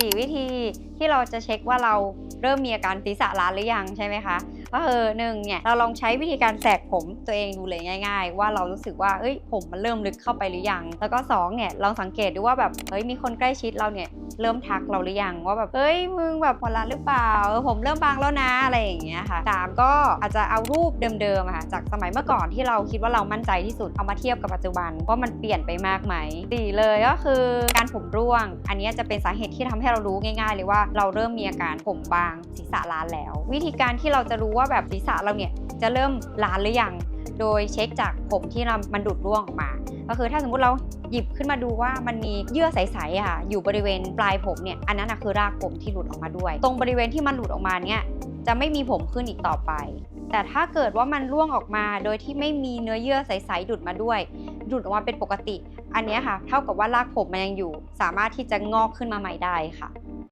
สี่วิธีที่เราจะเช็คว่าเรา เริ่มมีอาการศีรษะล้านหรือยังใช่ไหมคะก็คือหนึ่งเนี่ยเราลองใช้วิธีการแสกผมตัวเองดูเลยง่าย ๆ ว่าเรารู้สึกว่าเอ้ยผมมันเริ่มลึกเข้าไปหรือยัง แล้วก็สองเนี่ยลองสังเกตดูว่าแบบเฮ้ยมีคนใกล้ชิดเราเนี่ยเริ่มทักเราหรือยังว่าแบบเฮ้ยมึงแบบหัวล้านหรือเปล่าผมเริ่มบางแล้วนะอะไรอย่างเงี้ยค่ะสามก็อาจจะเอารูปเดิมๆค่ะจากสมัยเมื่อก่อนที่เราคิดว่าเรามั่นใจที่สุดเอามาเทียบกับปัจจุบันว่ามันเปลี่ยนไปมากไหมสี่เลยก็คือการผมร่วง อันนี้จะเป็นสาเหตุที่ทำให้เรารู้ง่าย ๆ เลยว่าเราเริ่มมีอาการผมบางศีรษะล้านแล้ว วิธีการที่เราจะรู้ว่าแบบศีรษะเราเนี่ยจะเริ่มล้านหรือยัง โดยเช็คจากผมที่เรามันดูดร่วงออกมา ก็คือถ้าสมมุติเราหยิบขึ้นมาดูว่ามันมีเยื่อใสๆค่ะอยู่บริเวณปลายผมเนี่ยอันนั้นคือรากผมที่หลุดออกมาด้วย ตรงบริเวณที่มันหลุดออกมาเนี่ยจะไม่มีผมขึ้นอีกต่อไป แต่ถ้าเกิดว่ามันร่วงออกมาโดยที่ไม่มีเนื้อเยื่อใสๆดูดมาด้วยดูดออกมาเป็นปกติ อันนี้ค่ะ เท่ากับว่ารากผมมันยังอยู่ สามารถที่จะงอกขึ้นมาใหม่ได้ค่ะ